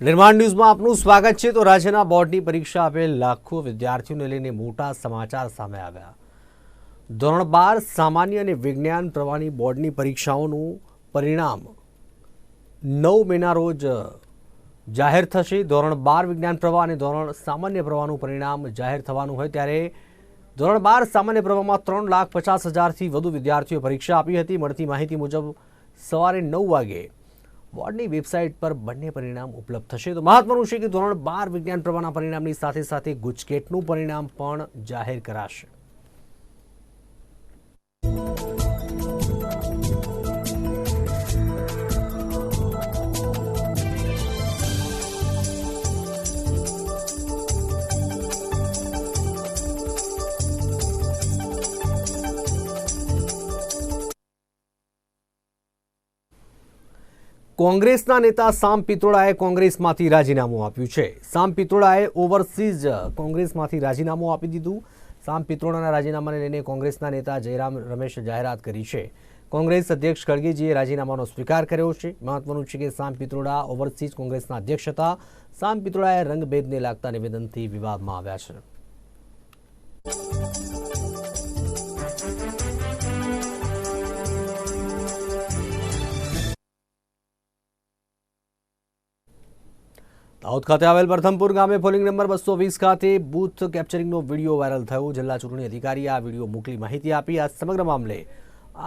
નિર્માણ ન્યૂઝમાં આપનું સ્વાગત છે. તો રાજ્યના બોર્ડની પરીક્ષા આપેલ લાખો વિદ્યાર્થીઓને લઈને મોટા સમાચાર સામે આવ્યા. ધોરણ બાર સામાન્ય અને વિજ્ઞાન પ્રવાહની બોર્ડની પરીક્ષાઓનું પરિણામ નવ મેના રોજ જાહેર થશે. ધોરણ બાર વિજ્ઞાન પ્રવાહ અને ધોરણ સામાન્ય પ્રવાહનું પરિણામ જાહેર થવાનું હોય ત્યારે ધોરણ બાર સામાન્ય પ્રવાહમાં ત્રણ લાખ પચાસ હજારથી વધુ વિદ્યાર્થીઓએ પરીક્ષા આપી હતી. મળતી માહિતી મુજબ સવારે નવ વાગે બોર્ડની વેબસાઇટ પર બંને પરિણામ ઉપલબ્ધ થશે. તો મહત્વનું છે કે ધોરણ બાર વિજ્ઞાન પ્રવાહના પરિણામની સાથે સાથે ગુજકેટનું પરિણામ પણ જાહેર કરાશે. કોંગ્રેસના નેતા સામ પિત્રોડાએ કોંગ્રેસમાંથી રાજીનામું આપ્યું છે. સામ પિત્રોડાએ ઓવરસીઝ કોંગ્રેસમાંથી રાજીનામું આપી દીધું. સામ પિત્રોડાના રાજીનામાને લઈને કોંગ્રેસના નેતા જયરામ રમેશે જાહેરાત કરી છે. કોંગ્રેસ અધ્યક્ષ ખડગેજીએ રાજીનામાનો સ્વીકાર કર્યો છે. મહત્વનું છે કે સામ પિત્રોડા ઓવરસીઝ કોંગ્રેસના અધ્યક્ષ હતા. સામ પિત્રોડાએ રંગભેદને લાગતા નિવેદનથી વિવાદમાં આવ્યા છે. દાહોદ ખાતે આવેલ પ્રથમપુર ગામે પોલિંગ નંબર બસો વીસ ખાતે બૂથ કેપ્ચરિંગનો વીડિયો વાયરલ થયો. જિલ્લા ચૂંટણી અધિકારીએ આ વીડિયો મોકલી માહિતી આપી. આ સમગ્ર મામલે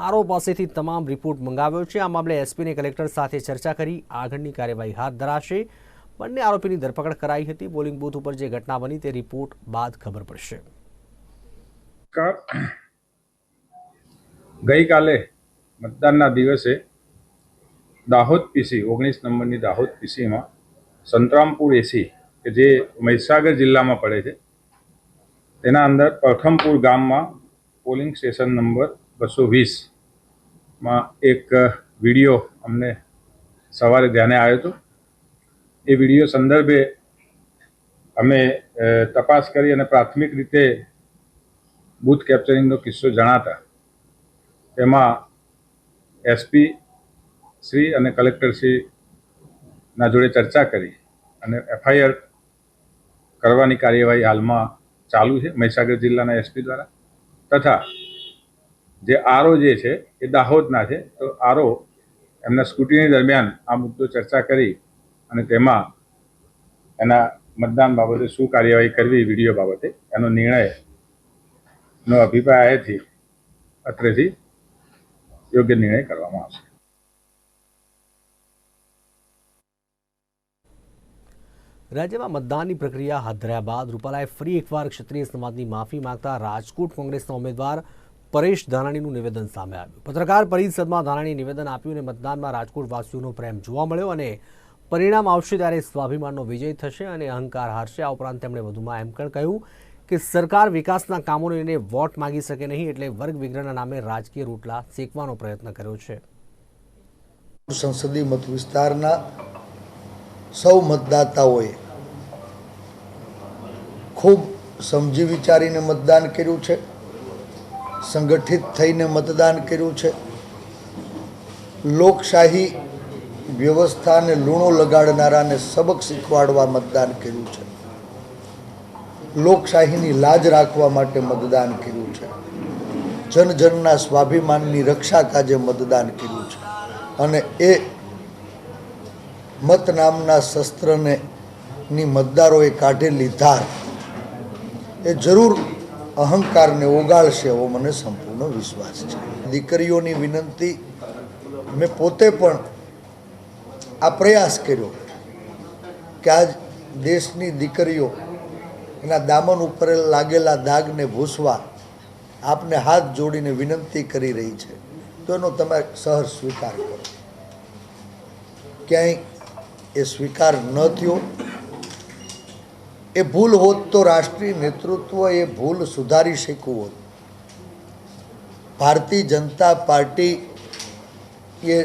આરો પાસેથી તમામ રિપોર્ટ મંગાવ્યો છે. આ મામલે એસપીને કલેક્ટર સાથે ચર્ચા કરી આગળની કાર્યવાહી હાથ ધરાશે. બંને આરોપીની ધરપકડ કરાઈ હતી. પોલિંગ બૂથ ઉપર જે ઘટના બની તે રિપોર્ટ બાદ ખબર પડશે. ગઈકાલે મતદાનના દિવસે દાહોદ પીસી ઓગણીસ નંબરની દાહોદ પીસીમાં સંતરામપુર એસી કે જે મહીસાગર જિલ્લામાં પડે છે, તેના અંદર પ્રથમપુર ગામમાં પોલિંગ સ્ટેશન નંબર બસો વીસમાં એક વીડિયો અમને સવારે ધ્યાને આવ્યો હતો. એ વીડિયો સંદર્ભે અમે તપાસ કરી અને પ્રાથમિક રીતે બૂથ કેપ્ચરિંગનો કિસ્સો જણાતા. તેમાં એસપી શ્રી અને કલેક્ટર શ્રીના જોડે ચર્ચા કરી. અને એફઆઈઆર કરવાની કાર્યવાહી હાલમાં ચાલુ છે મહીસાગર જિલ્લાના એસપી દ્વારા. તથા જે આરઓ જે છે એ દાહોદના છે. તો આરો એમના સ્કૂટીની દરમિયાન આ મુદ્દો ચર્ચા કરી અને તેમાં એના મતદાન બાબતે શું કાર્યવાહી કરવી વીડિયો બાબતે એનો નિર્ણય નો અભિપ્રાય અત્રેથી યોગ્ય નિર્ણય કરવામાં આવશે. રાજ્યમાં મતદાનની પ્રક્રિયા હાથ ધર્યા બાદ રૂપાલાએ ફરી એકવાર ક્ષત્રિય સમાજની માફી માંગતા રાજકોટ કોંગ્રેસના ઉમેદવાર પરેશ ધાનાણીનું નિવેદન સામે આવ્યું. પત્રકાર પરિષદમાં ધાનાણીએ નિવેદન આપ્યું અને મતદાનમાં રાજકોટ વાસીઓનો પ્રેમ જોવા મળ્યો અને પરિણામ આવશે ત્યારે સ્વાભિમાનનો વિજય થશે અને અહંકાર હારશે. આ ઉપરાંત તેમણે વધુમાં એમ પણ કહ્યું કે સરકાર વિકાસના કામોને એને વોટ માંગી શકે નહીં એટલે વર્ગ વિગ્રહના નામે રાજકીય રોટલા શેકવાનો પ્રયત્ન કર્યો છે. સંસદીય મત વિસ્તારના સૌ મતદાતાઓએ ખૂબ સમજી વિચારીને મતદાન કર્યું છે. સંગઠિત થઈને મતદાન કર્યું છે. લોકશાહી વ્યવસ્થાને લૂણો લગાડનારાને સબક શીખવાડવા મતદાન કર્યું છે. લોકશાહીની લાજ રાખવા માટે મતદાન કર્યું છે. જન જનના સ્વાભિમાનની રક્ષા કાજે મતદાન કર્યું છે. અને એ મત નામના શસ્ત્રને ની મતદારોએ કાઢેલી ધાર એ જરૂર અહંકારને ઓગાળશે એવો મને સંપૂર્ણ વિશ્વાસ છે. દીકરીઓની વિનંતી મેં પોતે પણ આ પ્રયાસ કર્યો કે આજ દેશની દીકરીઓ એના દામન ઉપર લાગેલા દાગને ભૂસવા આપને હાથ જોડીને વિનંતી કરી રહી છે. તો એનો તમે સહર સ્વીકાર કરો. ક્યાંય એ સ્વીકાર ન થયો. એ ભૂલ હોત તો રાષ્ટ્રીય નેતૃત્વ એ ભૂલ સુધારી શક્યું હોત. ભારતીય જનતા પાર્ટી એ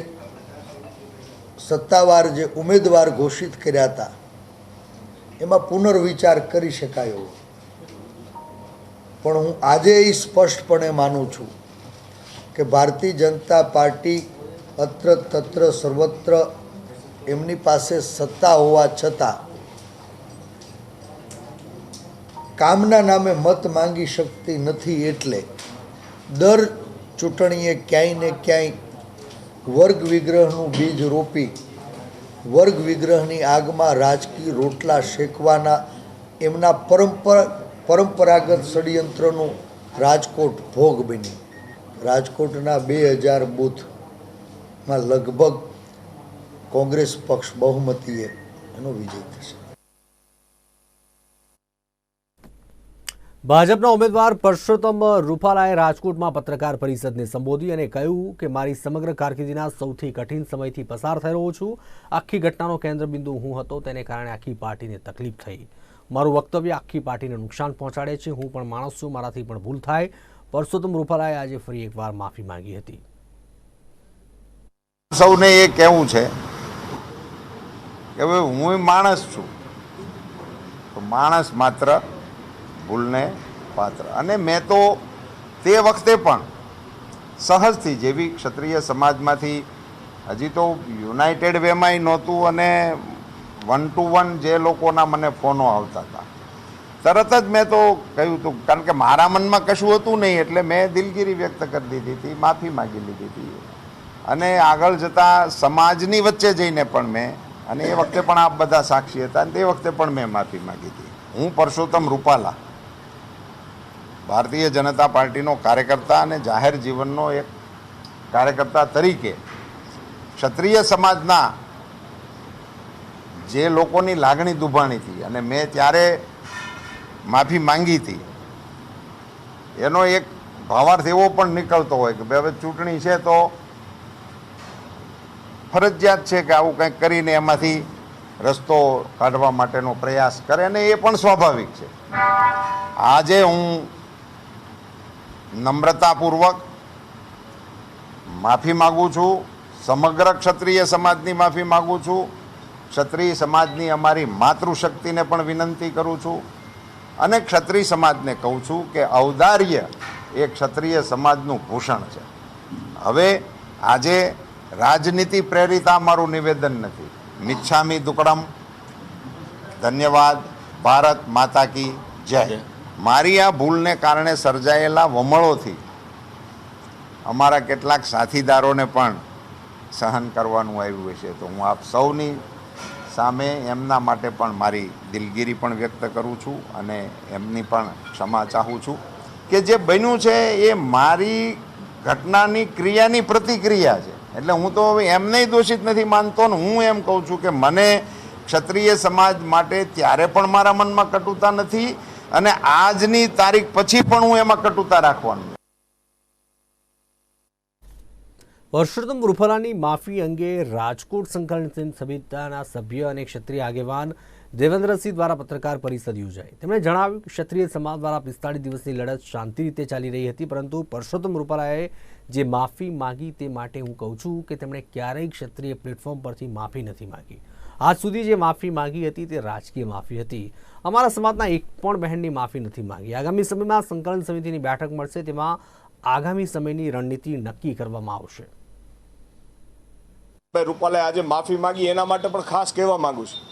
સત્તાવાર જે ઉમેદવાર ઘોષિત કર્યા હતા, એમાં પુનર્વિચાર કરી શકાયો. પણ હું આજે એ સ્પષ્ટપણે માનું છું કે ભારતીય જનતા પાર્ટી અત્ર તત્ર સર્વત્ર એમની પાસે સત્તા હોવા છતાં કામના નામે મત માંગી શકતી નથી એટલે દર ચૂંટણીએ ક્યાંય ને ક્યાંય વર્ગ વિગ્રહનું બીજ રોપી વર્ગ વિગ્રહની આગમાં રાજકીય રોટલા શેકવાના એમના પરંપરા પરંપરાગત ષડયંત્રનું રાજકોટ ભોગ બની રાજકોટના બે હજાર બૂથમાં લગભગ કોંગ્રેસ પક્ષ બહુમતીએ એનો વિજય થશે. ભાજપના ઉમેદવાર પરસોત્તમ રૂપાલાએ રાજકોટમાં પત્રકાર પરિષદને સંબોધી અને કહ્યું કે મારી સમગ્ર કારકિર્દીના સૌથી કઠિન સમયથી પસાર થઈ રહ્યો છું. આખી ઘટનાનો કેન્દ્રબિંદુ હું હતો તેને કારણે આખી પાર્ટીને તકલીફ થઈ. મારું વક્તવ્ય આખી પાર્ટીને નુકસાન પહોંચાડે છે. હું પણ માણસ છું મારાથી પણ ભૂલ થાય. પરસોત્તમ રૂપાલાએ આજે ફરી એકવાર માફી માંગી હતી. સૌને એ કહેવું છે કે ભાઈ હું માણસ છું. તો માણસ માત્ર ભૂલને પાત્ર. અને મેં તો તે વખતે પણ સહજથી જેવી ક્ષત્રિય સમાજમાંથી હજી તો યુનાઇટેડ વેમાંય નહોતું અને વન ટુ વન જે લોકોના મને ફોનો આવતા હતા. તરત જ મેં તો કહ્યું હતું કારણ કે મારા મનમાં કશું હતું નહીં એટલે મેં દિલગીરી વ્યક્ત કરી દીધી હતી, માફી માગી લીધી હતી. અને આગળ જતાં સમાજની વચ્ચે જઈને પણ મેં અને એ વખતે પણ આપ બધા સાક્ષી હતા અને તે વખતે પણ મેં માફી માગી હતી. હું પરસોત્તમ રૂપાલા, ભારતીય જનતા પાર્ટીનો કાર્યકર્તા અને જાહેર જીવનનો એક કાર્યકર્તા તરીકે ક્ષત્રિય સમાજના જે લોકોની લાગણી દુભાણી હતી અને મેં ત્યારે માફી માંગી હતી, એનો એક ભાવાર્થ એવો પણ નીકળતો હોય કે, ભાઈ, હવે ચૂંટણી છે તો ફરજિયાત છે કે આવું કંઈક કરીને એમાંથી રસ્તો કાઢવા માટેનો પ્રયાસ કરે અને એ પણ સ્વાભાવિક છે. આજે હું નમ્રતાપૂર્વક માફી માગું છું, સમગ્ર ક્ષત્રિય સમાજની માફી માગું છું, ક્ષત્રિય સમાજની અમારી માતૃશક્તિને પણ વિનંતી કરું છું અને ક્ષત્રિય સમાજને કહું છું કે ઔદાર્ય એ ક્ષત્રિય સમાજનું ભૂષણ છે. હવે આજે રાજનીતિ પ્રેરિત આ મારું નિવેદન નથી. મિચ્છામી દુકડમ. ધન્યવાદ. ભારત માતા કી જય. મારી આ ભૂલને કારણે સર્જાયેલા વમળોથી અમારા કેટલાક સાથીદારોને પણ સહન કરવાનું આવ્યું હશે. તો હું આપ સૌની સામે એમના માટે પણ મારી દિલગીરી પણ વ્યક્ત કરું છું અને એમની પણ ક્ષમા ચાહું છું કે જે બન્યું છે એ મારી ઘટનાની ક્રિયાની પ્રતિક્રિયા છે. એટલે હું તો હવે એમને દોષિત નથી માનતો ને હું એમ કહું છું કે મને ક્ષત્રિય સમાજ માટે ત્યારે પણ મારા મનમાં કટુતા નથી અને આજની તારીખ પછી પણ હું એમાં કટુતા રાખવાનું પરષોત્તમ રૂપાલાની માફી અંગે રાજકોટ સંકલન સમિતિના સભ્ય અને ક્ષત્રિય આગેવાન દેવેન્દ્રસિંહ દ્વારા પત્રકાર પરિષદ યોજાઈ. તેમણે જણાવ્યું કે ક્ષત્રિય સમાજ દ્વારા પિસ્તાળીસ દિવસની લડત શાંતિ રીતે ચાલી રહી હતી, પરંતુ પરસોત્તમ રૂપાલાએ જે માફી માંગી તે માટે હું કહું છું કે તેમણે ક્યારેય ક્ષત્રિય પ્લેટફોર્મ પરથી માફી નથી માંગી. આજ સુધી જે માફી માંગી હતી તે રાજકીય માફી હતી. અમારા સમાજના એક પણ બહેનની માફી નથી માંગી. આગામી સમયમાં સંકલન સમિતિની બેઠક મળશે, તેમાં આગામી સમયની રણનીતિ નક્કી કરવામાં આવશે. રૂપાલાએ આજે માફી માંગી, એના માટે પણ ખાસ કહેવા માંગુ છું.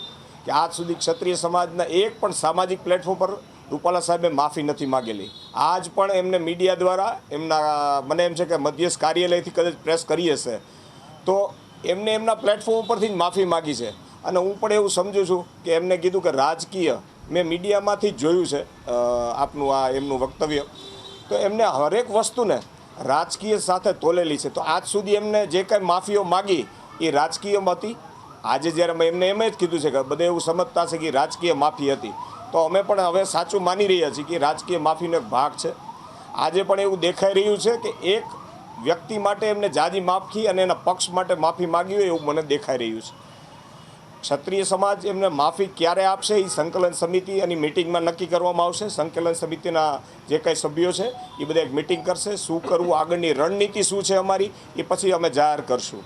કે આજ સુધી ક્ષત્રિય સમાજના એક પણ સામાજિક પ્લેટફોર્મ પર રૂપાલા સાહેબે માફી નથી માગેલી. આજ પણ એમને મીડિયા દ્વારા એમના, મને એમ છે કે મધ્યસ્થ કાર્યાલયથી કદાચ પ્રેસ કરી હશે. તો એમને એમના પ્લેટફોર્મ ઉપરથી જ માફી માગી છે. અને હું પણ એવું સમજુ છું કે એમને કીધું કે રાજકીય મેં મીડિયામાંથી જ જોયું છે આપનું આ એમનું વક્તવ્ય. તો એમને હરેક વસ્તુને રાજકીય સાથે તોલેલી છે. તો આજ સુધી એમને જે કાંઈ માફીઓ માગી એ રાજકીયમાં હતી આજે જ્યારે મેં એમને એમ જ કીધું છે કે બધે એવું સમજતા છે કે રાજકીય માફી હતી. તો અમે પણ હવે સાચું માની રહ્યા છીએ કે રાજકીય માફીનો એક ભાગ છે. આજે પણ એવું દેખાઈ રહ્યું છે કે એક વ્યક્તિ માટે એમને જાજી માફી અને એના પક્ષ માટે માફી માગી હોય એવું મને દેખાઈ રહ્યું છે. ક્ષત્રિય સમાજ એમને માફી ક્યારે આપશે એ સંકલન સમિતિ અને મિટિંગમાં નક્કી કરવામાં આવશે. સંકલન સમિતિના જે કાંઈ સભ્યો છે એ બધા એક મિટિંગ કરશે. શું કરવું? આગળની રણનીતિ શું છે અમારી? એ પછી અમે જાહેર કરશું.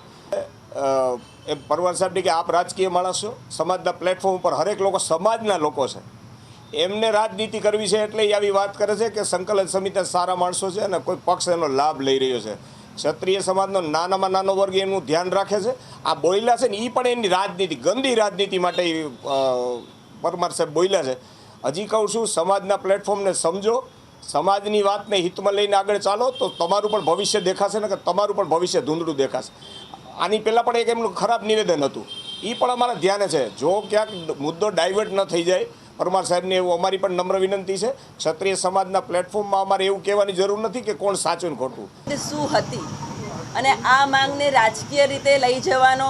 એમ પરવાર સાહેબની કે આપ રાજકીય માણસ સમાજના પ્લેટફોર્મ ઉપર હરેક લોકો સમાજના લોકો છે. એમને રાજનીતિ કરવી છે એટલે એ આવી વાત કરે છે કે સંકલન સમિતિ સારા માણસો છે અને કોઈ પક્ષ એનો લાભ લઈ રહ્યો છે. ક્ષત્રિય સમાજનો નાનામાં નાનો વર્ગ એનું ધ્યાન રાખે છે. આ બોયલા છે ને એ પણ એની રાજનીતિ, ગંદી રાજનીતિ માટે પરમાર સાહેબ બોયલા છે. હજી કહું છું, સમાજના પ્લેટફોર્મને સમજો. સમાજની વાતને હિતમાં લઈને આગળ ચાલો તો તમારું પણ ભવિષ્ય દેખાશે ને કે તમારું પણ ભવિષ્ય ધૂંધળું દેખાશે. આની પહેલાં પણ એક એમનું ખરાબ નિવેદન હતું. એ પણ અમારા ધ્યાને છે. જો ક્યાંક મુદ્દો ડાયવર્ટ ન થઈ જાય, પરમાર સાહેબને એવું અમારી પણ નમ્ર વિનંતી છે. ક્ષત્રિય સમાજના પ્લેટફોર્મમાં અમારે એવું કહેવાની જરૂર નથી કે કોણ સાચું ને ખોટું. શું હતી? અને આ માંગને રાજકીય રીતે લઈ જવાનો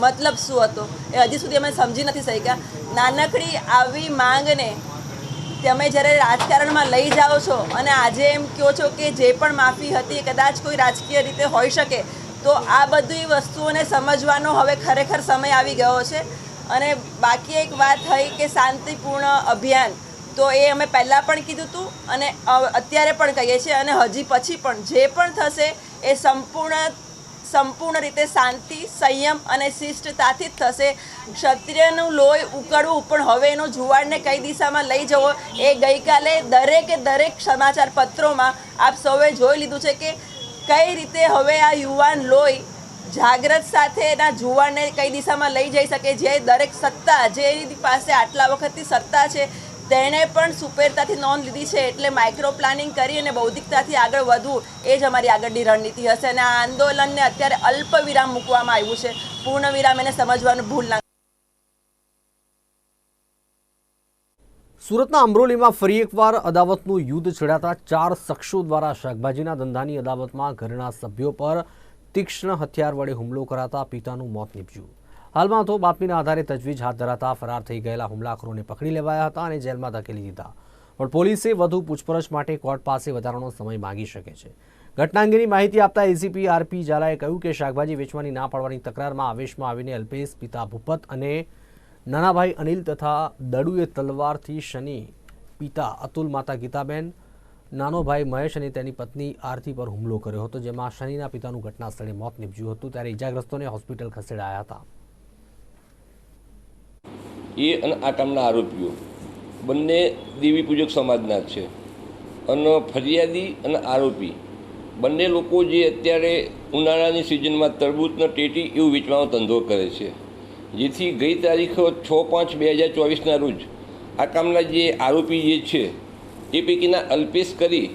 મતલબ શું હતો? એ હજી સુધી અમે સમજી નથી શક્યા. નાનકડી આવી માંગને તમે જ્યારે રાજકારણમાં લઈ જાઓ છો અને આજે એમ કહો છો કે જે પણ માફી હતી કદાચ કોઈ રાજકીય રીતે હોઈ શકે તો આ બધી વસ્તુઓને સમજવાનો હવે ખરેખર સમય આવી ગયો છે. અને બાકી એક વાત થઈ કે શાંતિપૂર્ણ અભિયાન, તો એ અમે પહેલાં પણ કીધું હતું અને અત્યારે પણ કહીએ છીએ અને હજી પછી પણ જે પણ થશે એ સંપૂર્ણ સંપૂર્ણ રીતે શાંતિ, સંયમ અને શિષ્ટતાથી જ થશે. ક્ષત્રિયનું લોહી ઉકળવું પણ હવે એનો જુવાળને કઈ દિશામાં લઈ જવો એ ગઈકાલે દરેકે દરેક સમાચાર પત્રોમાં આપ સૌએ જોઈ લીધું છે કે કઈ રીતે હવે આ યુવાન લોહી જાગ્રત સાથે એના જુવાનને કઈ દિશામાં લઈ જઈ શકે? જે દરેક સત્તા જેની પાસે આટલા વખતથી સત્તા છે, તેણે પણ સુપેરતાથી નોંધ લીધી છે. એટલે માઇક્રો પ્લાનિંગ કરી અને બૌદ્ધિકતાથી આગળ વધવું એ જ અમારી આગળની રણનીતિ હશે. અને આ આંદોલનને અત્યારે અલ્પ વિરામ મૂકવામાં આવ્યું છે. પૂર્ણ વિરામ એને સમજવાનું ભૂલ ના સુરતના અમરોલીમાં ફરી એકવાર અદાવતનું યુદ્ધ છેડાતા ચાર શખ્સો દ્વારા શાકભાજીના ધંધાની અદાવતમાં ઘરના સભ્યો પર તીક્ષ્ણ હથિયાર વડે હુમલો કરાતા પિતાનું મોત નીપજ્યું. હાલમાં તો બાતમીના આધારે તજવીજ હાથ ધરાતા ફરાર થઈ ગયેલા હુમલાખોરોને પકડી લેવાયા હતા અને જેલમાં ધકેલી દીધા. પણ પોલીસે વધુ પૂછપરછ માટે કોર્ટ પાસે વધારાનો સમય માંગી શકે છે. ઘટના અંગેની માહિતી આપતા એસીપી આરપી ઝાલાએ કહ્યું કે શાકભાજી વેચવાની ના પાડવાની તકરારમાં આવેશમાં આવીને અલ્પેશ, પિતા ભૂપત અને નાના ભાઈ અનિલ તથા દડુએ તલવારથી શનિ, પિતા અતુલ માતા ગીતાબેન નાનો ભાઈ મહેશ અને તેની પત્ની આરતી પર હુમલો કર્યો હતો, જેમાં શનિના પિતાનું ઘટના સ્થળે મોત નીપજ્યું હતું, ત્યારે ઇજાગ્રસ્તોને હોસ્પિટલ ખસેડાયા હતા. એ અને આ કામના આરોપીઓ. બંને દેવી પૂજક સમાજના છે. અને ફરિયાદી અને આરોપી. બંને લોકો જે અત્યારે ઉનાળાની સિઝનમાં તરબૂચના ટેટી એવું વેચવાનો ધંધો કરે છે. જેથી ગઈ તારીખ છ પાંચ બે હજાર ચોવીસના રોજ આ કામના જે આરોપી જે છે, એ પૈકીના અલ્પેશ કરી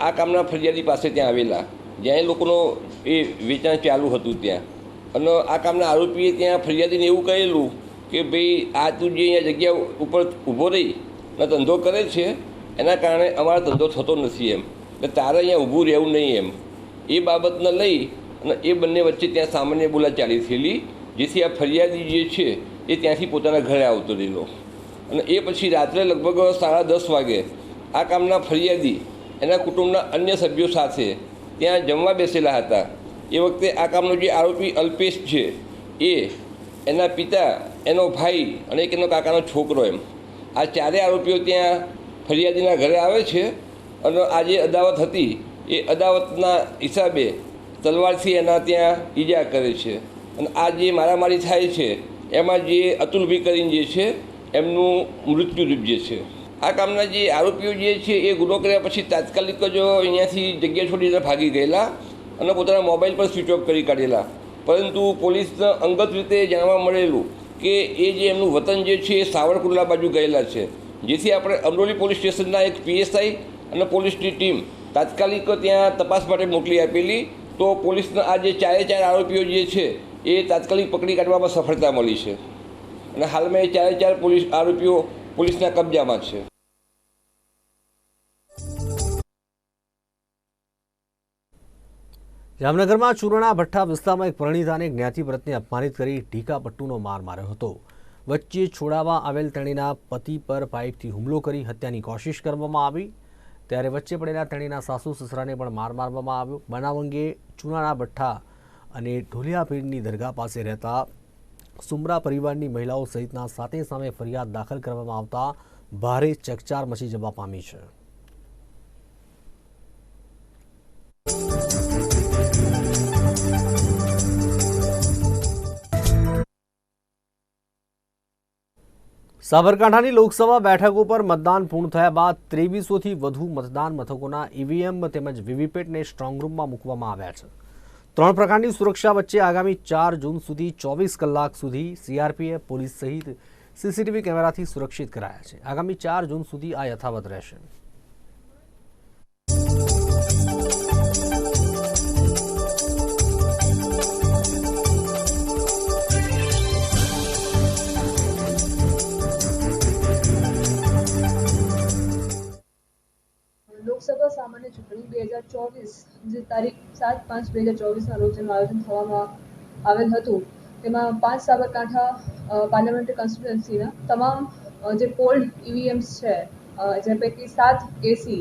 આ કામના ફરિયાદી પાસે ત્યાં આવેલા. જ્યાં એ લોકોનો એ વેચાણ ચાલુ હતું ત્યાં. અને આ કામના આરોપીએ ત્યાં ફરિયાદીને એવું કહેલું કે ભાઈ, આ તું જે અહીંયા જગ્યા ઉપર ઊભો રહી અને ધંધો કરે છે, એના કારણે અમારો ધંધો થતો નથી એમ. એટલે તારે અહીંયા ઊભું રહેવું નહીં એમ. એ બાબતને લઈ અને એ બંને વચ્ચે ત્યાં સામાન્ય બોલાચાલી થયેલી જેથી આ ફરિયાદી જે છે, એ ત્યાંથી પોતાના ઘરે આવતો રહેલો. અને એ પછી રાત્રે લગભગ સાડા દસ વાગે આ કામના ફરિયાદી એના કુટુંબના અન્ય સભ્યો સાથે ત્યાં જમવા બેસેલા હતા. એ વખતે આ કામનો જે આરોપી અલ્પેશ છે, એ એના પિતા, એનો ભાઈ અને એક એનો કાકાનો છોકરો એમ. આ ચારે આરોપીઓ ત્યાં ફરિયાદીના ઘરે આવે છે અને આ જે અદાવત હતી. એ અદાવતના હિસાબે તલવારથી એના ત્યાં ઈજા કરે છે. અને આ જે મારામારી થાય છે, એમાં જે અતુલભાઈ કરીને જે છે, એમનું મૃત્યુ જે છે. આ કામના જે આરોપીઓ જે છે, એ ગુનો કર્યા પછી તાત્કાલિક જ અહીંયાથી જગ્યા છોડીને ભાગી ગયેલા અને પોતાના મોબાઈલ પર સ્વિચ ઓફ કરી કાઢેલા. પરંતુ પોલીસને અંગત રીતે જાણવા મળેલું કે એ જે એમનું વતન જે છે, એ સાવરકુંડલા બાજુ ગયેલા છે. જેથી આપણે અમરોલી પોલીસ સ્ટેશનના એક પીએસઆઈ અને પોલીસની ટીમ તાત્કાલિક ત્યાં તપાસ માટે મોકલી આપેલી. તો પોલીસના આ જે ચારે ચાર આરોપીઓ જે છે એ તાત્કાલિક પકડી કાઢવામાં સફળતા મળી છે. અને હાલમાં એ ચારે ચાર પોલીસ આરોપીઓ પોલીસના કબજામાં છે. જામનગરમાં ચૂરણા ભઠ્ઠા વિસ્તારમાં એક પરિણીતાને જ્ઞાતિવ્રતને અપમાનિત કરી ઢીકા પટ્ટુનો માર માર્યો હતો. વચ્ચે છોડાવવા આવેલ તેણીના પતિ પર પાઇપથી હુમલો કરી હત્યાની કોશિશ કરવામાં આવી. ત્યારે વચ્ચે પડેલા તેણીના સાસુ સસરાને પણ માર મારવામાં આવ્યો. બનાવ અંગે ચૂનાના ભઠ્ઠા અને ઢોલિયાપીરની દરગાહ પાસે રહેતા સુમરા પરિવારની મહિલાઓ સહિતના સાતે સામે ફરિયાદ દાખલ કરવામાં આવતા ભારે ચકચાર મચી જવા પામી છે. સાબરકાંઠાની લોકસભા બેઠક ઉપર મતદાન પૂર્ણ થયા બાદ ત્રેવીસોથી વધુ મતદાન મથકોના ઈવીએમ તેમજ વીવીપેટને સ્ટ્રોંગ રૂમમાં મૂકવામાં આવ્યા છે. ત્રણ પ્રકારની સુરક્ષા વચ્ચે આગામી ચાર જૂન સુધી ચોવીસ કલાક સુધી સીઆરપીએફ પોલીસ સહિત સીસીટીવી કેમેરાથી સુરક્ષિત કરાયા છે. આગામી ચાર જૂન સુધી આ યથાવત રહેશે. લોકસભા સામાન્ય ચૂંટણી બે હજાર ચોવીસ જે તારીખ સાત પાંચ બે હજાર ચોવીસના રોજ જેનું આયોજન થવામાં આવેલ હતું, તેમાં પાંચ સાબરકાંઠા પાર્લામેન્ટરી કોન્સ્ટિટ્યુન્સીના તમામ જે પોલ્ડ ઈવીએમ્સ છે જે પૈકી સાત એસી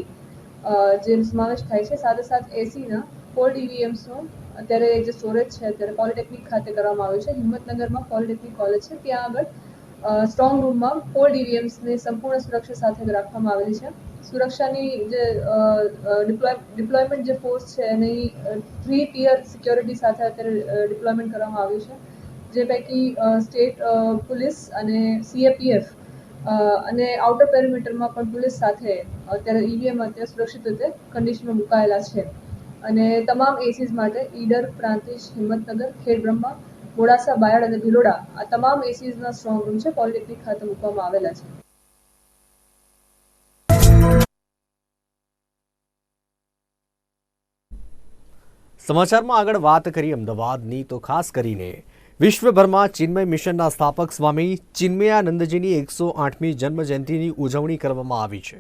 જે સમાવેશ થાય છે સાથે સાત એસીના પોલ્ડ ઈવીએમ્સનો અત્યારે જે સ્ટોરેજ છે, અત્યારે પોલિટેકનિક ખાતે કરવામાં આવ્યું છે, હિંમતનગરમાં પોલિટેકનિક કોલેજ છે, ત્યાં આગળ સ્ટ્રોંગ રૂમમાં પોલ્ડ ઈવીએમ્સની સંપૂર્ણ સુરક્ષા સાથે રાખવામાં આવેલી છે. સુરક્ષાની જે ડિપ્લોયમેન્ટ જે ફોર્સ છે એની થ્રી ટિયર સિક્યોરિટી સાથે અત્યારે ડિપ્લોયમેન્ટ કરવામાં આવ્યું છે. જે પૈકી સ્ટેટ પોલીસ અને સીએપીએફ અને આઉટર પેરીમીટરમાં પણ પોલીસ સાથે અત્યારે ઈવીએમ અત્યારે સુરક્ષિત રીતે કન્ડિશનમાં મુકાયેલા છે. અને તમામ એસીસ માટે ઈડર, પ્રાંતિજ, હિંમતનગર, ખેડબ્રહ્મા, મોડાસા, બાયડ અને ભિલોડા આ તમામ એસીસના સ્ટ્રોંગ રૂમ છે. પોલિટેકનિક ખાતે મૂકવામાં આવેલા છે. સમાચારમાં આગળ વાત કરી અમદાવાદની, તો ખાસ કરીને વિશ્વભરમાં ચિન્મય મિશનના સ્થાપક સ્વામી ચિન્મયાનંદજીની એકસો આઠમી જન્મજયંતિની ઉજવણી કરવામાં આવી છે.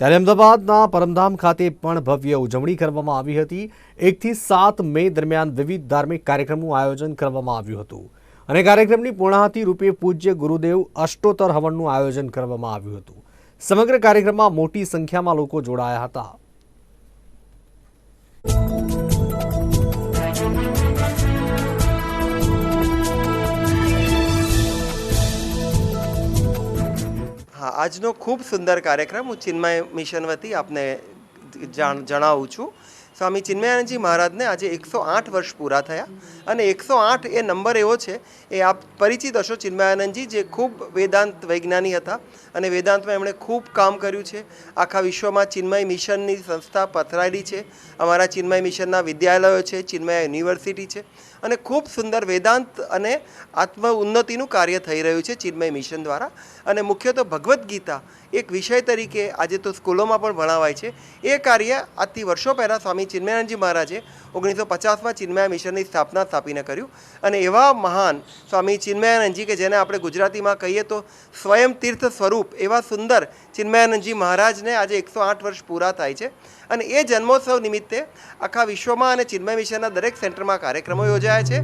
ત્યારે અમદાવાદના પરમધામ ખાતે પણ ભવ્ય ઉજવણી કરવામાં આવી હતી. એકથી સાત મે દરમિયાન વિવિધ ધાર્મિક કાર્યક્રમનું આયોજન કરવામાં આવ્યું હતું. અને કાર્યક્રમની પૂર્ણાહતિ રૂપે પૂજ્ય ગુરુદેવ અષ્ટોત્તર હવનનું આયોજન કરવામાં આવ્યું હતું. સમગ્ર કાર્યક્રમમાં મોટી સંખ્યામાં લોકો જોડાયા હતા. હા, આજનો ખૂબ સુંદર કાર્યક્રમ હું ચિન્મય મિશન વતી આપને જાણ, જણાવું છું. સ્વામી ચિન્મયાનંદજી મહારાજને આજે એકસો આઠ વર્ષ પૂરા થયા અને એકસો આઠ એ નંબર એવો છે એ આપ પરિચિત હશો. ચિન્મયાનંદજી જે ખૂબ વેદાંત વૈજ્ઞાની હતા અને વેદાંતમાં એમણે ખૂબ કામ કર્યું છે. આખા વિશ્વમાં ચિન્મય મિશનની સંસ્થા પથરાયેલી છે. અમારા ચિન્મય મિશનના વિદ્યાલયો છે, ચિન્મય યુનિવર્સિટી છે અને ખૂબ સુંદર વેદાંત અને આત્મ ઉન્નતિનું કાર્ય થઈ રહ્યું છે ચિન્મય મિશન દ્વારા. અને મુખ્ય તો ભગવદ્ ગીતા એક વિષય તરીકે આજે તો સ્કૂલોમાં પણ ભણાવાય છે. એ કાર્ય આજથી વર્ષો પહેલાં સ્વામી ચિન્મયાનંદજી મહારાજે ઓગણીસો પચાસમાં ચિન્મયા મિશનની સ્થાપના સ્થાપીને કર્યું. અને એવા મહાન સ્વામી ચિન્મયાનંદજી કે જેને આપણે ગુજરાતીમાં કહીએ તો સ્વયં તીર્થ સ્વરૂપ એવા સુંદર ચિન્મયાનંદજી મહારાજને આજે એકસો આઠ વર્ષ પૂરા થાય છે. અને એ જન્મોત્સવ નિમિત્તે આખા વિશ્વમાં અને ચિન્મય મિશનના દરેક સેન્ટરમાં કાર્યક્રમો યોજાયા છે.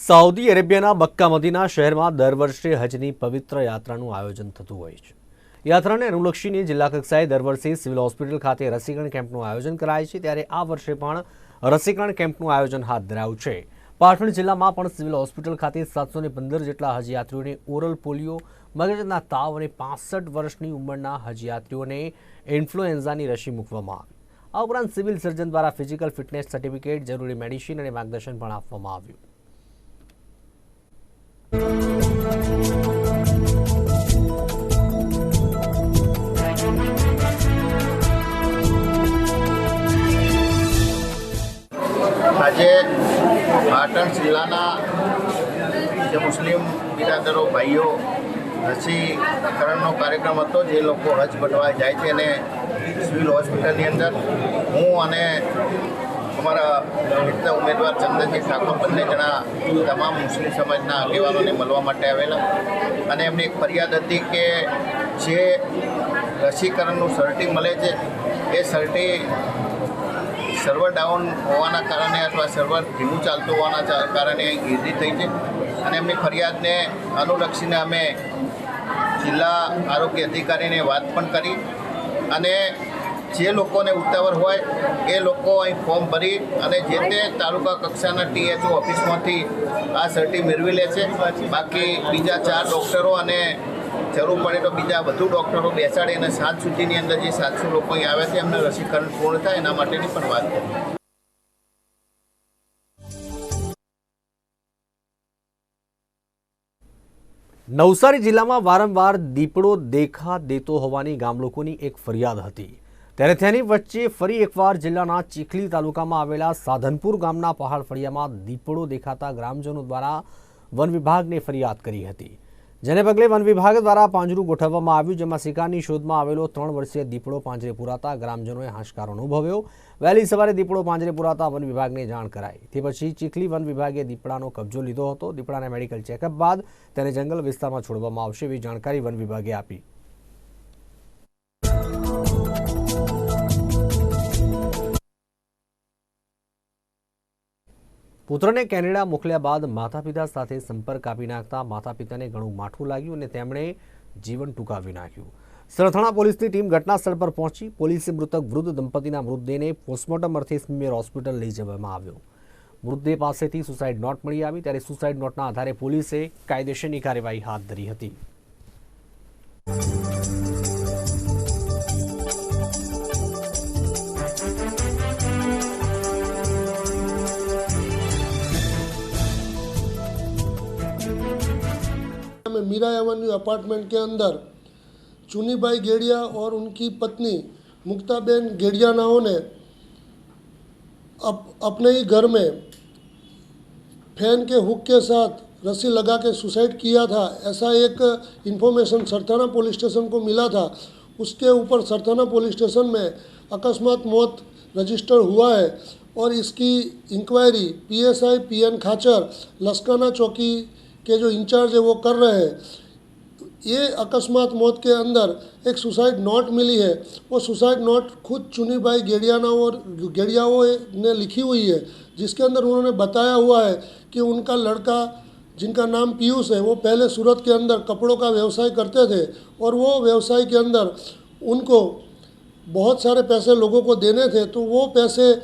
સાઉદી અરેબિયાના મક્કા મદીના શહેરમાં દર વર્ષે હજની પવિત્ર યાત્રાનું આયોજન થતું હોય છે. યાત્રાને અનુલક્ષીને જિલ્લા કક્ષાએ દર વર્ષે સિવિલ હોસ્પિટલ ખાતે રસીકરણ કેમ્પનું આયોજન કરાય છે. ત્યારે આ વર્ષે પણ રસીકરણ કેમ્પનું આયોજન હાથ ધરાયું છે. પાટણ જિલ્લામાં પણ સિવિલ હોસ્પિટલ ખાતે સાતસો પંદર જેટલા હજયાત્રીઓને ઓરલ પોલિયો, મગજના તાવ અને પાસઠ વર્ષની ઉંમરના હજયાત્રીઓને ઇન્ફ્લુએન્ઝાની રસી મૂકવામાં આવી. આ ઉપરાંત સિવિલ સર્જન દ્વારા ફિઝિકલ ફિટનેસ સર્ટિફિકેટ, જરૂરી મેડિસિન અને માર્ગદર્શન પણ આપવામાં આવ્યું. આજે પાટણ જિલ્લાના જે મુસ્લિમ બિરાદરો, ભાઈઓ, રસીકરણનો કાર્યક્રમ હતો, જે લોકો હજ બટવા જાય છે અને સિવિલ હોસ્પિટલની અંદર હું અને અમારા મિત્ર ઉમેદવાર ચંદ્રજી ઠાકોર બંને જણા તમામ મુસ્લિમ સમાજના આગેવાનોને મળવા માટે આવેલા. અને એમની એક ફરિયાદ હતી કે જે રસીકરણનું સર્ટી મળે છે, એ સર્ટી સર્વર ડાઉન હોવાના કારણે અથવા સર્વર ધીમું ચાલતું હોવાના કારણે ગીર્દી થઈ છે અને એમની ફરિયાદને અનુલક્ષીને અમે જિલ્લા આરોગ્ય અધિકારીને વાત પણ કરી. અને જે લોકોને ઉતાવળ હોય, એ લોકો અહીં ફોર્મ ભરી અને જે તે તાલુકા કક્ષાના ટીએચઓ ઓફિસમાંથી આ સર્ટી મેળવી લે છે. બાકી બીજા ચાર ડૉક્ટરો અને જરૂર તો બીજા વધુ ડૉક્ટરો બેસાડે અને સાત સુધીની અંદર જે સાતસો લોકો આવ્યા છે, એમને રસીકરણ પૂર્ણ થાય એના માટેની પણ વાત કરી. નવસારી જિલ્લામાં વારંવાર દીપડો દેખા દેતો હોવાની ગામ લોકોની એક ફરિયાદ હતી. ત્યારે તેની વચ્ચે ફરી એકવાર જિલ્લાના ચીખલી તાલુકામાં આવેલા સાધનપુર ગામના પહાડ ફળિયામાં દીપડો દેખાતા ગ્રામજનો દ્વારા વન વિભાગને ફરિયાદ કરી હતી. જેને પગલે વન વિભાગ દ્વારા પાંજરું ગોઠવવામાં આવ્યું, જેમાં શિકારની શોધમાં આવેલો ત્રણ વર્ષીય દીપડો પાંજરે પુરાતા ગ્રામજનોએ હાશકાર અનુભવ્યો. વહેલી સવારે દીપડો પાંજરે પુરાતા વન વિભાગને જાણ કરાઈ. તે પછી ચીખલી વન વિભાગે દીપડાનો કબજો લીધો હતો. દીપડાને મેડિકલ ચેકઅપ બાદ તેને જંગલ વિસ્તારમાં છોડવામાં આવશે એવી જાણકારી વન વિભાગે આપી. પુત્રને કેનેડા મોકલ્યા બાદ માતા પિતા સાથે સંપર્ક કાપી નાખતા માતા પિતાને ઘણું માઠું લાગ્યું અને તેમણે જીવન ટૂંકાવી નાખ્યું. સરથાણા પોલીસની ટીમ ઘટના સ્થળ પર પહોંચી પોલીસે મૃતક વૃદ્ધ દંપતીના મૃતદેહને પોસ્ટમોર્ટમ અર્થે સ્મીમેર હોસ્પિટલ લઈ જવામાં આવ્યો. મૃતદેહ પાસેથી સુસાઇડ નોટ મળી આવી, ત્યારે સુસાઇડ નોટના આધારે પોલીસે કાયદેસરની કાર્યવાહી હાથ ધરી હતી. में मीरा एवेन्यू अपार्टमेंट के अंदर चुनी भाई गेड़िया और उनकी पत्नी मुक्ताबेन गेड़ियानाओं ने अप, अपने ही घर में फ़ैन के हुक के साथ रस्सी लगा के सुसाइड किया था। ऐसा एक इन्फॉर्मेशन सरथाना पुलिस स्टेशन को मिला था। उसके ऊपर सरथाना पुलिस स्टेशन में अकस्मात मौत रजिस्टर हुआ है और इसकी inquiry PSI PN Khachar Laskana चौकी के जो इंचार्ज है वो कर रहे हैं। ये अकस्मात मौत के अंदर एक सुसाइड नोट मिली है। वो सुसाइड नोट खुद चुनी भाई गेड़ियाना और गेड़ियाओं ने लिखी हुई है, जिसके अंदर उन्होंने बताया हुआ है कि उनका लड़का, जिनका नाम पीयूष है, वो पहले सूरत के अंदर कपड़ों का व्यवसाय करते थे और वो व्यवसाय के अंदर उनको बहुत सारे पैसे लोगों को देने थे तो वो पैसे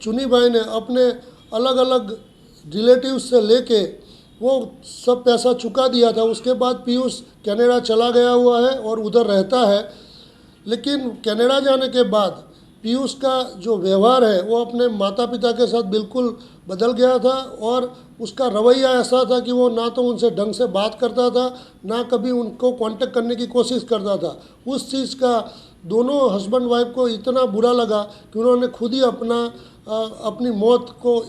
चुनी भाई ने अपने अलग अलग रिलेटिव से लेके वो सब पैसा चुका दिया था। उसके बाद पीयूष कनाडा चला गया हुआ है और उधर रहता है। लेकिन कनाडा जाने के बाद पीयूष का जो व्यवहार है वो अपने माता पिता के साथ बिल्कुल बदल गया था और उसका रवैया ऐसा था कि वो ना तो उनसे ढंग से बात करता था ना कभी उनको कांटेक्ट करने की कोशिश करता था। उस चीज़ का दोनों हस्बैंड वाइफ को इतना बुरा लगा कि उन्होंने खुद ही अपना अ, अपनी मौत को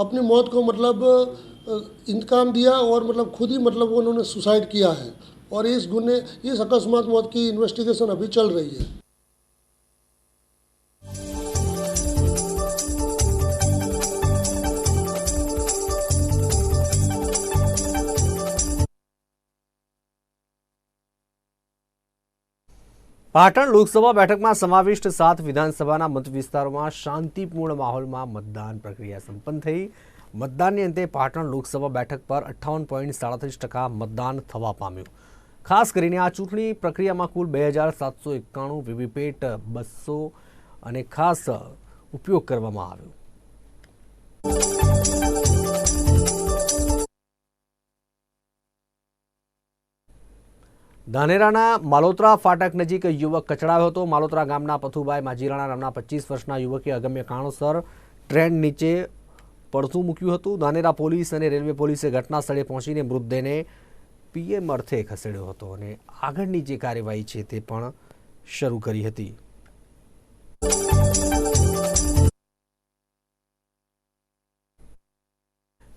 अपनी मौत को मतलब अ, इंतकाम दिया और मतलब खुद ही मतलब उन्होंने सुसाइड किया है और इस गुने इस अकस्मात मौत की इन्वेस्टिगेशन अभी चल रही है પાટણ લોકસભા બેઠકમાં સમાવિષ્ટ સાત વિધાનસભાના મત વિસ્તારોમાં શાંતિપૂર્ણ માહોલમાં મતદાન પ્રક્રિયા સંપન્ન થઈ. મતદાનની અંતે પાટણ લોકસભા બેઠક પર અઠ્ઠાવન પોઈન્ટ સાડત્રીસ ટકા મતદાન થવા પામ્યું. ખાસ કરીને આ ચૂંટણી પ્રક્રિયામાં કુલ બે હજાર સાતસો એકાણું વીવીપેટ, બસો અને ખાસ ઉપયોગ કરવામાં આવ્યો. ધાનેરાના માલોત્રા ફાટક નજીક યુવક કચડાયો હતો. માલોત્રા ગામના પથુભાઈ માજીરાણા નામના પચીસ વર્ષના યુવકે અગમ્ય કારણોસર ટ્રેન નીચે પડતું મૂક્યું હતું. ધાનેરા પોલીસ અને રેલવે પોલીસે ઘટના સ્થળે પહોંચીને મૃતદેહને પીએમ અર્થે ખસેડ્યો હતો અને આગળની જે કાર્યવાહી છે તે પણ શરૂ કરી હતી.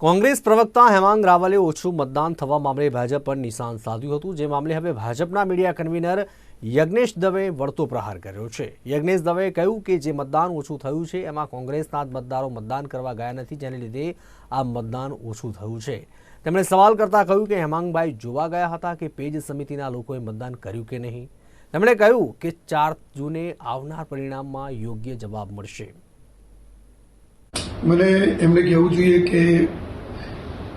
કોંગ્રેસ પ્રવક્તા હેમાંગ રાવલે ઓછું મતદાન થવા મામલે ભાજપ પર નિશાન સાધ્યું હતું. જે મામલે હવે ભાજપના મીડિયા કન્વીનર યજ્ઞેશ દવે વળતો પ્રહાર કર્યો છે. યજ્ઞેશ દવેએ કહ્યું કે જે મતદાન ઓછું થયું છે, એમાં કોંગ્રેસના જ મતદારો મતદાન કરવા ગયા નથી, જેને લીધે આ મતદાન ઓછું થયું છે. તેમણે સવાલ કરતા કહ્યું કે હેમાંગભાઈ જોવા ગયા હતા કે પેજ સમિતિના લોકોએ મતદાન કર્યું કે નહીં? તેમણે કહ્યું કે ચાર જૂને આવનાર પરિણામમાં યોગ્ય જવાબ મળશે. મને એમને કહેવું જોઈએ કે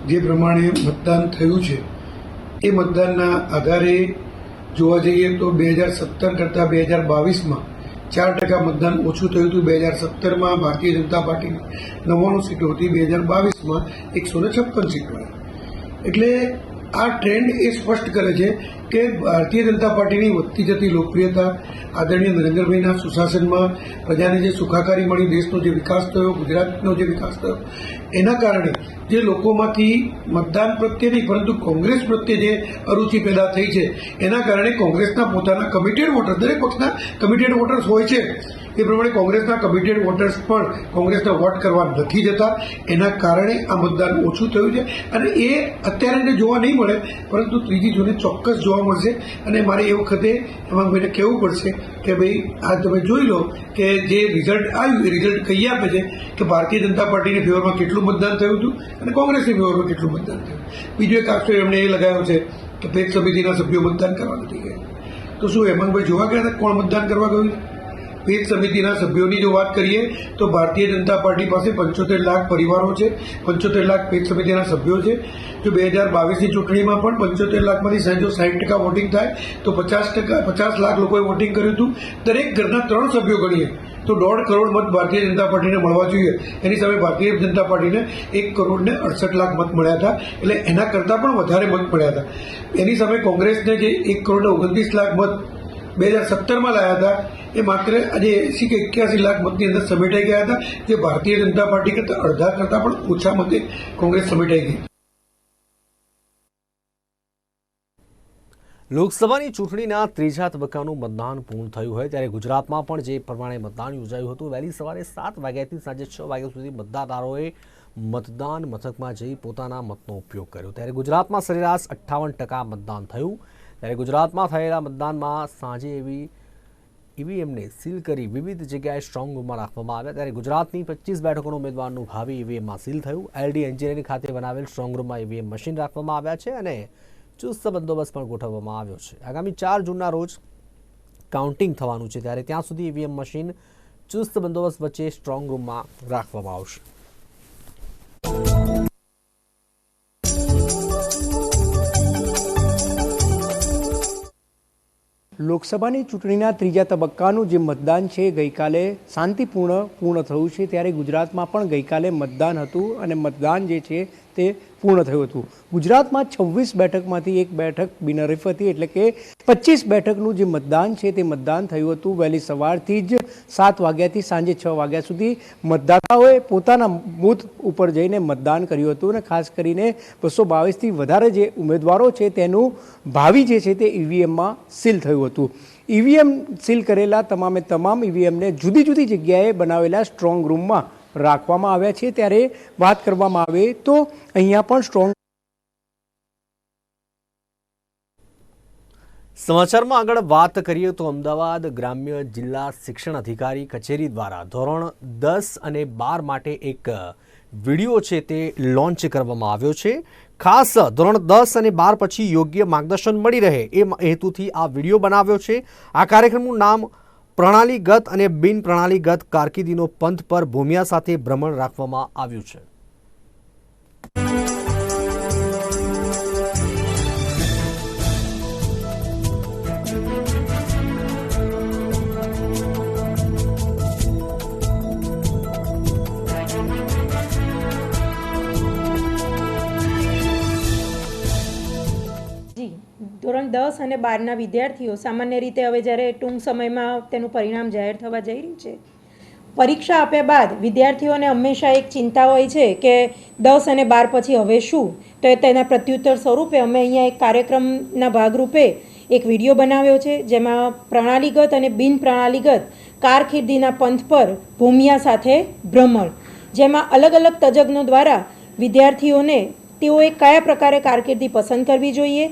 જે પ્રમાણે મતદાન થયું છે, એ મતદાનના આધારે જોવા જઈએ તો બે હજાર સત્તર કરતાં બે હજાર બાવીસમાં ચાર ટકા મતદાન ઓછું થયું હતું. બે હજાર સત્તરમાં ભારતીય જનતા પાર્ટીની નવ્વાણું સીટો હતી. બે હજાર બાવીસમાં એકસો ને છપ્પન સીટો આવી. એટલે આ ટ્રેન્ડ એ સ્પષ્ટ કરે છે કે ભારતીય જનતા પાર્ટીની વધતી જતી લોકપ્રિયતા આદરણીય નરેન્દ્રભાઈના સુશાસનમાં પ્રજાને જે સુખાકારી મળી, દેશનો જે વિકાસ થયો, ગુજરાતનો જે વિકાસ થયો, એના કારણે જે લોકોમાંથી મતદાન પ્રત્યે નહીં પરંતુ કોંગ્રેસ પ્રત્યે જે અરુચિ પેદા થઈ છે, એના કારણે કોંગ્રેસના પોતાના કમિટેડ વોટર દરેક પક્ષના કમિટેડ વોટર્સ હોય છે. એ પ્રમાણે કોંગ્રેસના કમિટેડ વોટર્સ પણ કોંગ્રેસને વોટ કરવા નથી જતા. એના કારણે આ મતદાન ઓછું થયું છે. અને એ અત્યારે જોવા નહીં મળે, પરંતુ ત્રીજી જૂને ચોક્કસ જોવા મળશે. અને મારે એ વખતે હેમાંગભાઈને કહેવું પડશે કે ભાઈ, આ તમે જોઈ લો કે જે રિઝલ્ટ આવ્યું, એ રિઝલ્ટ કહી આપે છે? કે ભારતીય જનતા પાર્ટીની ફેવરમાં કેટલું મતદાન થયું હતું? અને કોંગ્રેસની ફેવરમાં કેટલું મતદાન થયું બીજો એક આક્ષેપ એમણે એ લગાવ્યો છે કે પેજ સમિતિના સભ્યો મતદાન કરવા નથી ગયા. તો શું હેમંતભાઈ જોવા ગયા હતા કોણ મતદાન કરવા ગયું પેજ સમિતિના સભ્યોની જો વાત કરીએ તો ભારતીય જનતા પાર્ટી પાસે પંચોતેર લાખ પરિવારો છે, પંચોતેર લાખ પેજ સમિતિના સભ્યો છે. જો બે હજાર બાવીસની ચૂંટણીમાં પણ પંચોતેર લાખમાંથી સાંજો સાઠ ટકા વોટિંગ થાય, તો પચાસ ટકા, પચાસ લાખ લોકોએ વોટિંગ કર્યું હતું. દરેક ઘરના ત્રણ સભ્યો ગણીએ. તો દોઢ કરોડ મત ભારતીય જનતા પાર્ટીને મળવા જોઈએ. એની સામે ભારતીય જનતા પાર્ટીને એક કરોડ ને અડસઠ લાખ મત મળ્યા હતા. એટલે એના કરતાં પણ વધારે મત મળ્યા હતા. એની સામે કોંગ્રેસને જે એક કરોડ ઓગણત્રીસ લાખ મત બે હજાર સત્તરમાં લાયા હતા, એ માત્ર આજે એસી કે એક્યાસી લાખ મતની અંદર સમેટાઈ ગયા હતા. જે ભારતીય જનતા પાર્ટી કરતાં અડધા કરતાં પણ ઓછા મતે કોંગ્રેસ સમેટાઈ ગઈ. લોકસભાની ચૂંટણીના ત્રીજા તબક્કાનું મતદાન પૂર્ણ થયું હોય ત્યારે ગુજરાતમાં પણ જે પ્રમાણે મતદાન યોજાયું હતું, વહેલી સવારે સાત વાગ્યાથી સાંજે છ વાગ્યા સુધી મતદાતારોએ મતદાન મથકમાં જઈ પોતાના મતનો ઉપયોગ કર્યો. ત્યારે ગુજરાતમાં સરેરાશ અઠ્ઠાવન ટકા મતદાન થયું. ત્યારે ગુજરાતમાં થયેલા મતદાનમાં સાંજે એવી ઈવીએમને સીલ કરી વિવિધ જગ્યાએ સ્ટ્રોંગ રૂમમાં રાખવામાં આવ્યા. ત્યારે ગુજરાતની પચીસ બેઠકોનું ઉમેદવારનું ભાવિ ઈવીએમમાં સીલ થયું. એલડી એન્જિનિયરિંગ ખાતે બનાવેલ સ્ટ્રોંગ રૂમમાં ઈવીએમ મશીન રાખવામાં આવ્યા છે અને ચુસ્ત બંદોબસ્ત પણ ગોઠવવામાં આવ્યો છે. આગામી ચાર જૂનના રોજ કાઉન્ટિંગ થવાનું છે ત્યારે ત્યાં સુધી ઈવીએમ મશીન ચુસ્ત બંદોબસ્ત વચ્ચે સ્ટ્રોંગ રૂમમાં રાખવામાં આવશે. લોકસભાની ચૂંટણીના ત્રીજા તબક્કાનું જે મતદાન છે, ગઈકાલે શાંતિપૂર્ણ, પૂર્ણ થયું છે. ત્યારે ગુજરાતમાં પણ ગઈકાલે મતદાન હતું અને મતદાન જે છે તે પૂર્ણ થયું હતું. ગુજરાતમાં છવ્વીસ બેઠકમાંથી એક બેઠક બિનહરીફ હતી એટલે કે પચીસ બેઠકનું જે મતદાન છે તે મતદાન થયું હતું. વહેલી સવારથી જ સાત વાગ્યાથી સાંજે છ વાગ્યા સુધી મતદાતાઓએ પોતાના બૂથ ઉપર જઈને મતદાન કર્યું હતું અને ખાસ કરીને બસો બાવીસથી વધારે જે ઉમેદવારો છે તેનું ભાવિ જે છે તે ઈવીએમમાં સીલ થયું હતું. ઈવીએમ સીલ કરેલા તમામે તમામ ઈવીએમને જુદી જુદી જગ્યાએ બનાવેલા સ્ટ્રોંગ રૂમમાં રાખવામાં આવ્યા છે ત્યારે વાત કરવામાં આવે તો અહીંયા પણ સ્ટ્રોંગ સમાચારમાં આગળ વાત કરીએ તો અમદાવાદ ગ્રામ્ય જિલ્લા શિક્ષણ અધિકારી કચેરી દ્વારા ધોરણ દસ અને બાર માટે એક વીડિયો છે તે લોન્ચ કરવામાં આવ્યો છે. ખાસ ધોરણ દસ અને બાર પછી યોગ્ય માર્ગદર્શન મળી રહે એ હેતુથી આ વીડિયો બનાવ્યો છે. આ કાર્યક્રમનું નામ પ્રણાલીગત અને બિન પ્રણાલીગત કારકિર્દીનો પંથ પર ભૂમિયા સાથે ભ્રમણ રાખવામાં આવ્યું છે. ધોરણ દસ અને બારના વિદ્યાર્થીઓ સામાન્ય રીતે હવે જ્યારે ટૂંક સમયમાં તેનું પરિણામ જાહેર થવા જઈ રહ્યું છે. પરીક્ષા આપ્યા બાદ વિદ્યાર્થીઓને હંમેશા એક ચિંતા હોય છે કે દસ અને બાર પછી હવે શું? તો તેના પ્રત્યુત્તર સ્વરૂપે અમે અહીંયા એક કાર્યક્રમના ભાગરૂપે એક વીડિયો બનાવ્યો છે, જેમાં પ્રણાલીગત અને બિન પ્રણાલીગત કારકિર્દીના પંથ પર ભૂમિયા સાથે ભ્રમણ, જેમાં અલગ અલગ તજજ્ઞો દ્વારા વિદ્યાર્થીઓને તેઓએ કયા પ્રકારે કારકિર્દી પસંદ કરવી જોઈએ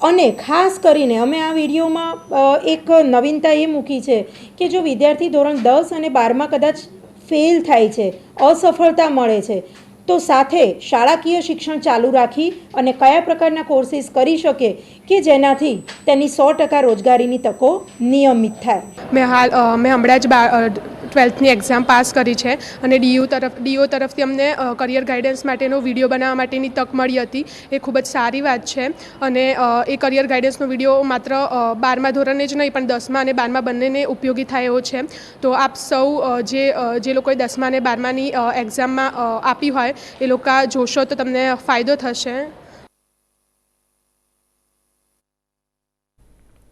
અને ખાસ કરીને અમે આ વિડીયોમાં એક નવીનતા એ મૂકી છે કે જો વિદ્યાર્થી ધોરણ દસ અને બારમાં કદાચ ફેલ થાય છે, અસફળતા મળે છે, તો સાથે શાળાકીય શિક્ષણ ચાલુ રાખી અને કયા પ્રકારના કોર્સિસ કરી શકે કે જેનાથી તેની સો ટકા રોજગારીની તકો નિયમિત થાય. મેં હાલ મેં હમણાં જ ટ્વેલ્થની એક્ઝામ પાસ કરી છે અને ડીયુ તરફ, ડીઓ તરફથી અમને કરિયર ગાઈડન્સ માટેનો વીડિયો બનાવવા માટેની તક મળી હતી. એ ખૂબ જ સારી વાત છે. અને એ કરિયર ગાઈડન્સનો વીડિયો માત્ર બારમા ધોરણે જ નહીં, પણ દસમા અને બારમા બંનેને ઉપયોગી થાય એવો છે. તો આપ સૌ જે જે લોકોએ દસમા અને બારમાની એક્ઝામમાં આપી હોય, એ લોકો જોશો તો તમને ફાયદો થશે.